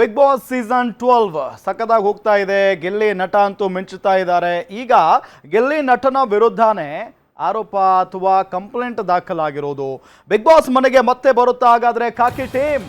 Big boss season twelve ಸಖತ್ತಾಗಿ ಹೋಗ್ತಾ ಇದೆ. ಗೆಲ್ಲಿ ನಟ ಅಂತೂ ಮಿಂಚುತ್ತಾ ಇದ್ದಾರೆ. ಈಗ ಗೆಲ್ಲಿ ನಟನ ವಿರುದ್ಧನೇ ಆರೋಪ ಅಥವಾ ಕಂಪ್ಲೇಂಟ್ ದಾಖಲಾಗಿರೋದು. ಬಿಗ್ ಬಾಸ್ ಮನೆಗೆ ಮತ್ತೆ ಬರುತ್ತಾ, ಹಾಗಾದರೆ ಕಾಕಿ ಟೀಮ್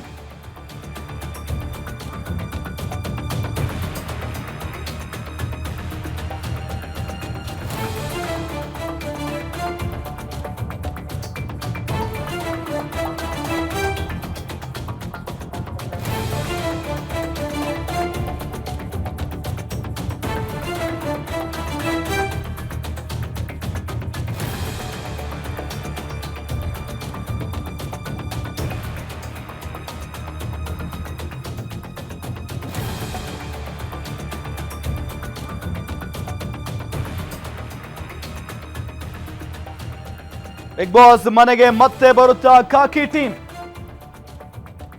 ಬಿಗ್ ಬಾಸ್ ಮನೆಗೆ ಮತ್ತೆ ಬರುತ್ತಾ ಕಾಕಿ ಟೀಮ್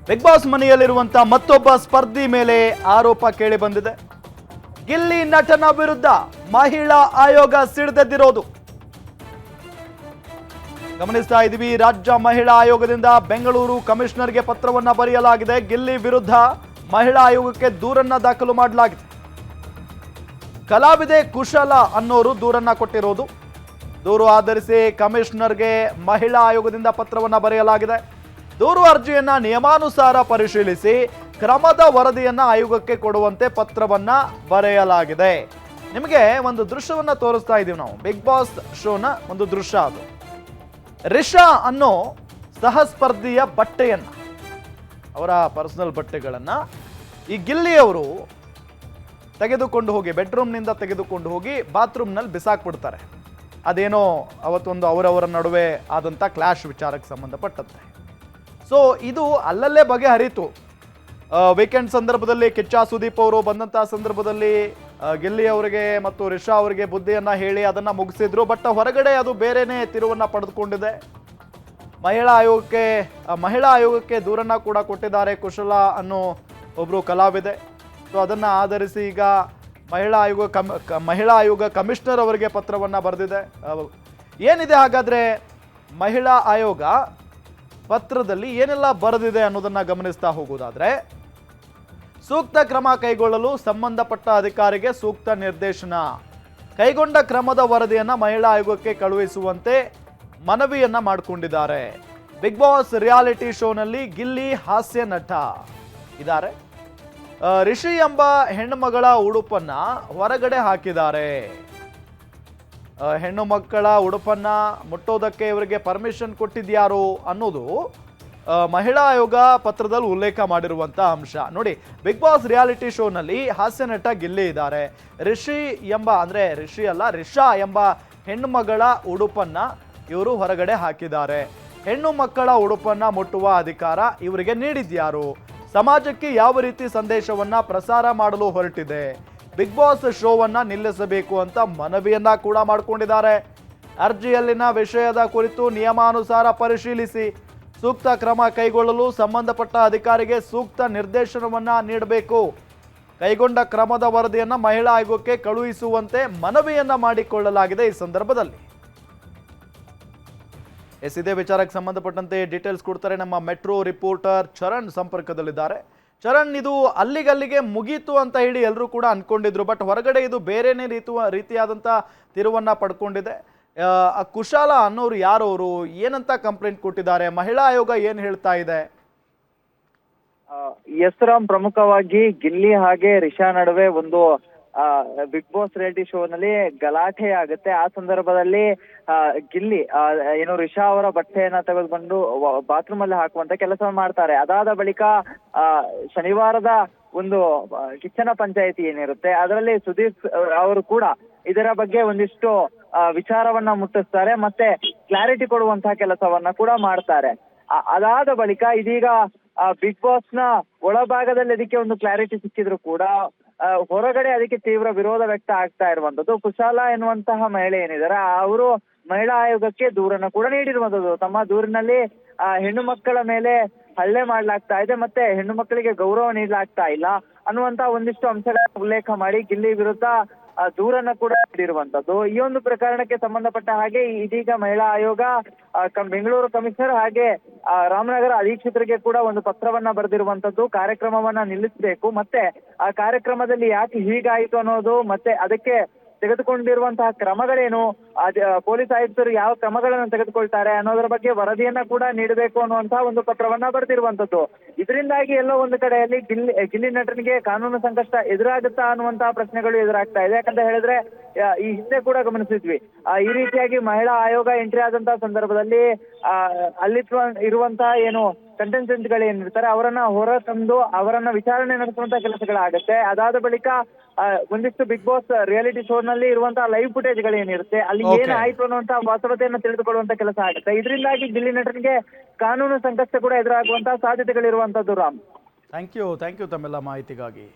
ಬಿಗ್ ಬಾಸ್ ಮನೆಯಲ್ಲಿರುವಂತ ಮತ್ತೊಬ್ಬ ಸ್ಪರ್ಧಿ ಮೇಲೆ ಆರೋಪ ಕೇಳಿ ಬಂದಿದೆ. ಗಿಲ್ಲಿ ನಟನ ವಿರುದ್ಧ ಮಹಿಳಾ ಆಯೋಗ ಸಿಡಿದೆದ್ದಿರೋದು. ಗಮನಿಸ್ತಾ ಇದೀವಿ ರಾಜ್ಯ ಮಹಿಳಾ ಆಯೋಗದಿಂದ ಬೆಂಗಳೂರು ಕಮಿಷನರ್ಗೆ ಪತ್ರವನ್ನ ಬರೆಯಲಾಗಿದೆ. ಗಿಲ್ಲಿ ವಿರುದ್ಧ ಮಹಿಳಾ ಆಯೋಗಕ್ಕೆ ದೂರನ್ನ ದಾಖಲು ಮಾಡಲಾಗಿದೆ. ಕಲಾವಿದೆ ಕುಶಲ ಅನ್ನೋರು ದೂರನ್ನ ಕೊಟ್ಟಿರೋದು. ದೂರು ಆಧರಿಸಿ ಕಮಿಷನರ್ಗೆ ಮಹಿಳಾ ಆಯೋಗದಿಂದ ಪತ್ರವನ್ನು ಬರೆಯಲಾಗಿದೆ. ದೂರು ಅರ್ಜಿಯನ್ನ ನಿಯಮಾನುಸಾರ ಪರಿಶೀಲಿಸಿ ಕ್ರಮದ ವರದಿಯನ್ನ ಆಯೋಗಕ್ಕೆ ಕೊಡುವಂತೆ ಪತ್ರವನ್ನ ಬರೆಯಲಾಗಿದೆ. ನಿಮಗೆ ಒಂದು ದೃಶ್ಯವನ್ನ ತೋರಿಸ್ತಾ ಇದೀವಿ ನಾವು. ಬಿಗ್ ಬಾಸ್ ಶೋನ ಒಂದು ದೃಶ್ಯ ಅದು. ರಿಷಾ ಅನ್ನೋ ಸಹಸ್ಪರ್ಧಿಯ ಬಟ್ಟೆಯನ್ನ, ಅವರ ಪರ್ಸನಲ್ ಬಟ್ಟೆಗಳನ್ನ ಈ ಗಿಲ್ಲಿಯವರು ತೆಗೆದುಕೊಂಡು ಹೋಗಿ, ಬೆಡ್ರೂಮ್ನಿಂದ ತೆಗೆದುಕೊಂಡು ಹೋಗಿ, ಬಾತ್ರೂಮ್ನಲ್ಲಿ ಬಿಸಾಕ್ಬಿಡ್ತಾರೆ. ಅದೇನೋ ಅವತ್ತೊಂದು ಅವರವರ ನಡುವೆ ಆದಂಥ ಕ್ಲಾಶ್ ವಿಚಾರಕ್ಕೆ ಸಂಬಂಧಪಟ್ಟಂತೆ. ಸೊ ಇದು ಅಲ್ಲಲ್ಲೇ ಬಗೆಹರಿತು. ವೀಕೆಂಡ್ ಸಂದರ್ಭದಲ್ಲಿ ಕಿಚ್ಚ ಸುದೀಪ್ ಅವರು ಬಂದಂಥ ಸಂದರ್ಭದಲ್ಲಿ ಗಿಲ್ಲಿ ಅವರಿಗೆ ಮತ್ತು ರಿಷಾ ಅವರಿಗೆ ಬುದ್ಧಿಯನ್ನ ಹೇಳಿ ಅದನ್ನ ಮುಗಿಸಿದ್ರು. ಬಟ್ ಹೊರಗಡೆ ಅದು ಬೇರೆಯೇ ತಿರುವನ್ನ ಪಡೆದುಕೊಂಡಿದೆ. ಮಹಿಳಾ ಆಯೋಗಕ್ಕೆ ಮಹಿಳಾ ಆಯೋಗಕ್ಕೆ ದೂರನ್ನ ಕೂಡ ಕೊಟ್ಟಿದ್ದಾರೆ ಕುಶಲ ಅನ್ನೋ ಒಬ್ಬರು ಕಲಾವಿದೆ. ಸೊ ಅದನ್ನ ಆಧರಿಸಿ ಈಗ ಮಹಿಳಾ ಆಯೋಗ ಕಮ್ ಮಹಿಳಾ ಆಯೋಗ ಕಮಿಷನರ್ ಅವರಿಗೆ ಪತ್ರವನ್ನು ಬರೆದಿದೆ. ಏನಿದೆ ಹಾಗಾದರೆ ಮಹಿಳಾ ಆಯೋಗ ಪತ್ರದಲ್ಲಿ ಏನೆಲ್ಲ ಬರೆದಿದೆ ಅನ್ನೋದನ್ನು ಗಮನಿಸ್ತಾ ಹೋಗುವುದಾದರೆ ಸೂಕ್ತ ಕ್ರಮ ಕೈಗೊಳ್ಳಲು ಸಂಬಂಧಪಟ್ಟ ಅಧಿಕಾರಿಗೆ ಸೂಕ್ತ ನಿರ್ದೇಶನ. ಕೈಗೊಂಡ ಕ್ರಮದ ವರದಿಯನ್ನು ಮಹಿಳಾ ಆಯೋಗಕ್ಕೆ ಕಳುಹಿಸುವಂತೆ ಮನವಿಯನ್ನು ಮಾಡಿಕೊಂಡಿದ್ದಾರೆ. ಬಿಗ್ ಬಾಸ್ ರಿಯಾಲಿಟಿ ಶೋನಲ್ಲಿ ಗಿಲ್ಲಿ ಹಾಸ್ಯ ನಟ ಇದ್ದಾರೆ. ರಿಷಿ ಎಂಬ ಹೆಣ್ಣುಮಗಳ ಉಡುಪನ್ನ ಹೊರಗಡೆ ಹಾಕಿದ್ದಾರೆ. ಹೆಣ್ಣು ಮಕ್ಕಳ ಉಡುಪನ್ನ ಮುಟ್ಟೋದಕ್ಕೆ ಇವರಿಗೆ ಪರ್ಮಿಷನ್ ಕೊಟ್ಟಿದ್ಯಾರು ಅನ್ನೋದು ಮಹಿಳಾ ಆಯೋಗ ಪತ್ರದಲ್ಲಿ ಉಲ್ಲೇಖ ಮಾಡಿರುವಂತ ಅಂಶ. ನೋಡಿ ಬಿಗ್ ಬಾಸ್ ರಿಯಾಲಿಟಿ ಶೋನಲ್ಲಿ ಹಾಸ್ಯ ನಟ ಗಿಲ್ಲಿ ಇದ್ದಾರೆ. ರಿಷಿ ಎಂಬ, ಅಂದ್ರೆ ರಿಷಿ ಅಲ್ಲ, ರಿಷಾ ಎಂಬ ಹೆಣ್ಣು ಮಗಳ ಉಡುಪನ್ನ ಇವರು ಹೊರಗಡೆ ಹಾಕಿದ್ದಾರೆ. ಹೆಣ್ಣು ಮಕ್ಕಳ ಉಡುಪನ್ನ ಮುಟ್ಟುವ ಅಧಿಕಾರ ಇವರಿಗೆ ನೀಡಿದ್ಯಾರು. ಸಮಾಜಕ್ಕೆ ಯಾವ ರೀತಿ ಸಂದೇಶವನ್ನ ಪ್ರಸಾರ ಮಾಡಲು ಹೊರಟಿದೆ? ಬಿಗ್ ಬಾಸ್ ಶೋವನ್ನ ನಿಲ್ಲಿಸಬೇಕು ಅಂತ ಮನವಿಯನ್ನ ಕೂಡ ಮಾಡಿಕೊಂಡಿದ್ದಾರೆ. ಅರ್ಜಿಯಲ್ಲಿನ ವಿಷಯದ ಕುರಿತು ನಿಯಮಾನುಸಾರ ಪರಿಶೀಲಿಸಿ, ಸೂಕ್ತ ಕ್ರಮ ಕೈಗೊಳ್ಳಲು ಸಂಬಂಧಪಟ್ಟ ಅಧಿಕಾರಿಗೆ ಸೂಕ್ತ ನಿರ್ದೇಶನವನ್ನ ನೀಡಬೇಕು. ಕೈಗೊಂಡ ಕ್ರಮದ ವರದಿಯನ್ನು ಮಹಿಳಾ ಆಯೋಗಕ್ಕೆ ಕಳುಹಿಸುವಂತೆ ಮನವಿಯನ್ನ ಮಾಡಿಕೊಳ್ಳಲಾಗಿದೆ ಈ ಸಂದರ್ಭದಲ್ಲಿ. ಎಸ್, ಇದೇ ವಿಚಾರಕ್ಕೆ ಸಂಬಂಧಪಟ್ಟಂತೆ ಡೀಟೇಲ್ಸ್ ಕೊಡ್ತಾರೆ ನಮ್ಮ ಮೆಟ್ರೋ ರಿಪೋರ್ಟರ್ ಚರಣ್ ಸಂಪರ್ಕದಲ್ಲಿದ್ದಾರೆ. ಚರಣ್, ಇದು ಅಲ್ಲಿಗಲ್ಲಿಗೆ ಮುಗೀತು ಅಂತ ಹೇಳಿ ಎಲ್ಲರೂ ಕೂಡ ಅನ್ಕೊಂಡಿದ್ರು, ಬಟ್ ಹೊರಗಡೆ ಇದು ಬೇರೆನೇ ರೀತಿ ರೀತಿಯಾದಂಥ ತಿರುವನ್ನ ಪಡ್ಕೊಂಡಿದೆ. ಕುಶಾಲ ಅನ್ನೋರು ಯಾರವರು ಏನಂತ ಕಂಪ್ಲೇಂಟ್ ಕೊಟ್ಟಿದ್ದಾರೆ? ಮಹಿಳಾ ಆಯೋಗ ಏನು ಹೇಳ್ತಾ ಇದೆ? ಯಸ್ರಾಮ್ ಪ್ರಮುಖವಾಗಿ ಗಿಲ್ಲಿ ಹಾಗೆ ರಿಷಾ ನಡುವೆ ಒಂದು ಬಿಗ್ ಬಾಸ್ ರಿಯಾಲಿಟಿ ಶೋ ನಲ್ಲಿ ಗಲಾಟೆ ಆಗುತ್ತೆ. ಆ ಸಂದರ್ಭದಲ್ಲಿ ಗಿಲ್ಲಿ ಏನು ರಿಷಾ ಅವರ ಬಟ್ಟೆಯನ್ನ ತೆಗೆದುಕೊಂಡು ಬಾತ್ರೂಮ್ ಅಲ್ಲಿ ಹಾಕುವಂತ ಕೆಲಸ ಮಾಡ್ತಾರೆ. ಅದಾದ ಬಳಿಕ ಶನಿವಾರದ ಒಂದು ಕಿಚ್ಚನ ಪಂಚಾಯತಿ ಏನಿರುತ್ತೆ, ಅದರಲ್ಲಿ ಸುದೀಪ್ ಅವರು ಕೂಡ ಇದರ ಬಗ್ಗೆ ಒಂದಿಷ್ಟು ವಿಚಾರವನ್ನ ಮುಟ್ಟಿಸ್ತಾರೆ ಮತ್ತೆ ಕ್ಲಾರಿಟಿ ಕೊಡುವಂತಹ ಕೆಲಸವನ್ನ ಕೂಡ ಮಾಡ್ತಾರೆ. ಅದಾದ ಬಳಿಕ ಇದೀಗ ಬಿಗ್ ಬಾಸ್ನ ಒಳಭಾಗದಲ್ಲಿ ಅದಕ್ಕೆ ಒಂದು ಕ್ಲಾರಿಟಿ ಸಿಕ್ಕಿದ್ರು ಕೂಡ ಹೊರಗಡೆ ಅದಕ್ಕೆ ತೀವ್ರ ವಿರೋಧ ವ್ಯಕ್ತ ಆಗ್ತಾ ಇರುವಂತದ್ದು ಕುಶಾಲ ಎನ್ನುವಂತಹ ಮಹಿಳೆ ಏನಿದ್ದಾರೆ ಅವರು ಮಹಿಳಾ ಆಯೋಗಕ್ಕೆ ದೂರನ್ನು ಕೂಡ ನೀಡಿರುವಂತದ್ದು ತಮ್ಮ ದೂರಿನಲ್ಲಿ ಆ, ಹೆಣ್ಣು ಮಕ್ಕಳ ಮೇಲೆ ಹಲ್ಲೆ ಮಾಡ್ಲಾಗ್ತಾ ಇದೆ ಮತ್ತೆ ಹೆಣ್ಣು ಮಕ್ಕಳಿಗೆ ಗೌರವ ನೀಡಲಾಗ್ತಾ ಇಲ್ಲ ಅನ್ನುವಂತ ಒಂದಿಷ್ಟು ಅಂಶಗಳ ಉಲ್ಲೇಖ ಮಾಡಿ ಗಿಲ್ಲಿ ವಿರುದ್ಧ ಆ, ದೂರನ್ನ ಕೂಡ ನೀಡಿರುವಂತದ್ದು. ಈ ಒಂದು ಪ್ರಕರಣಕ್ಕೆ ಸಂಬಂಧಪಟ್ಟ ಹಾಗೆ ಇದೀಗ ಮಹಿಳಾ ಆಯೋಗ ಬೆಂಗಳೂರು ಕಮಿಷನರ್ ಹಾಗೆ ರಾಮನಗರ ಅಧೀಕ್ಷಕರಿಗೆ ಕೂಡ ಒಂದು ಪತ್ರವನ್ನ ಬರೆದಿರುವಂತದ್ದು. ಕಾರ್ಯಕ್ರಮವನ್ನ ನಿಲ್ಲಿಸಬೇಕು. ಮತ್ತೆ ಆ ಕಾರ್ಯಕ್ರಮದಲ್ಲಿ ಯಾಕೆ ಹೀಗಾಯಿತು ಅನ್ನೋದು, ಮತ್ತೆ ಅದಕ್ಕೆ ತೆಗೆದುಕೊಂಡಿರುವಂತಹ ಕ್ರಮಗಳೇನು? ಪೊಲೀಸ್ ಆಯುಕ್ತರು ಯಾವ ಕ್ರಮಗಳನ್ನು ತೆಗೆದುಕೊಳ್ತಾರೆ ಅನ್ನೋದರ ಬಗ್ಗೆ ವರದಿಯನ್ನ ಕೂಡ ನೀಡಬೇಕು ಅನ್ನುವಂತಹ ಒಂದು ಪತ್ರವನ್ನ ಬರೆದಿರುವಂತದ್ದು ಇದರಿಂದಾಗಿ ಎಲ್ಲೋ ಒಂದು ಕಡೆಯಲ್ಲಿ ಗಿಲ್ಲಿ ಗಿಲ್ಲಿ ನಟನಿಗೆ ಕಾನೂನು ಸಂಕಷ್ಟ ಎದುರಾಗುತ್ತಾ ಅನ್ನುವಂತಹ ಪ್ರಶ್ನೆಗಳು ಎದುರಾಗ್ತಾ ಇದೆ. ಯಾಕಂತ ಹೇಳಿದ್ರೆ ಈ ಹಿಂದೆ ಕೂಡ ಗಮನಿಸಿದ್ವಿ. ಈ ರೀತಿಯಾಗಿ ಮಹಿಳಾ ಆಯೋಗ ಎಂಟ್ರಿ ಆದಂತಹ ಸಂದರ್ಭದಲ್ಲಿ ಅಲ್ಲಿ ಇರುವಂತಹ ಏನು ಕಂಟೆನ್ಸೆಂಟ್ಗಳು ಏನಿರ್ತಾರೆ ಅವರನ್ನ ಹೊರ ತಂದು ಅವರನ್ನ ವಿಚಾರಣೆ ನಡೆಸುವಂತ ಕೆಲಸಗಳಾಗುತ್ತೆ. ಅದಾದ ಬಳಿಕ ಒಂದಿಷ್ಟು ಬಿಗ್ ಬಾಸ್ ರಿಯಾಲಿಟಿ ಶೋ ನಲ್ಲಿ ಇರುವಂತಹ ಲೈವ್ ಫುಟೇಜ್ಗಳು ಏನಿರುತ್ತೆ ಅಲ್ಲಿ ಏನ್ ಏನಾಯ್ತು ಅನ್ನುವಂತ ವಾಸ್ತವತೆಯನ್ನು ತಿಳಿದುಕೊಳ್ಳುವಂತ ಕೆಲಸ ಆಗುತ್ತೆ. ಇದರಿಂದಾಗಿ ಗಿಲ್ಲಿ ನಟನಿಗೆ ಕಾನೂನು ಸಂಕಷ್ಟ ಕೂಡ ಎದುರಾಗುವಂತಹ ಸಾಧ್ಯತೆಗಳಿರುವಂತದ್ದು Ram. Thank you thank you ತಮ್ಮೆಲ್ಲ ಮಾಹಿತಿಗಾಗಿ.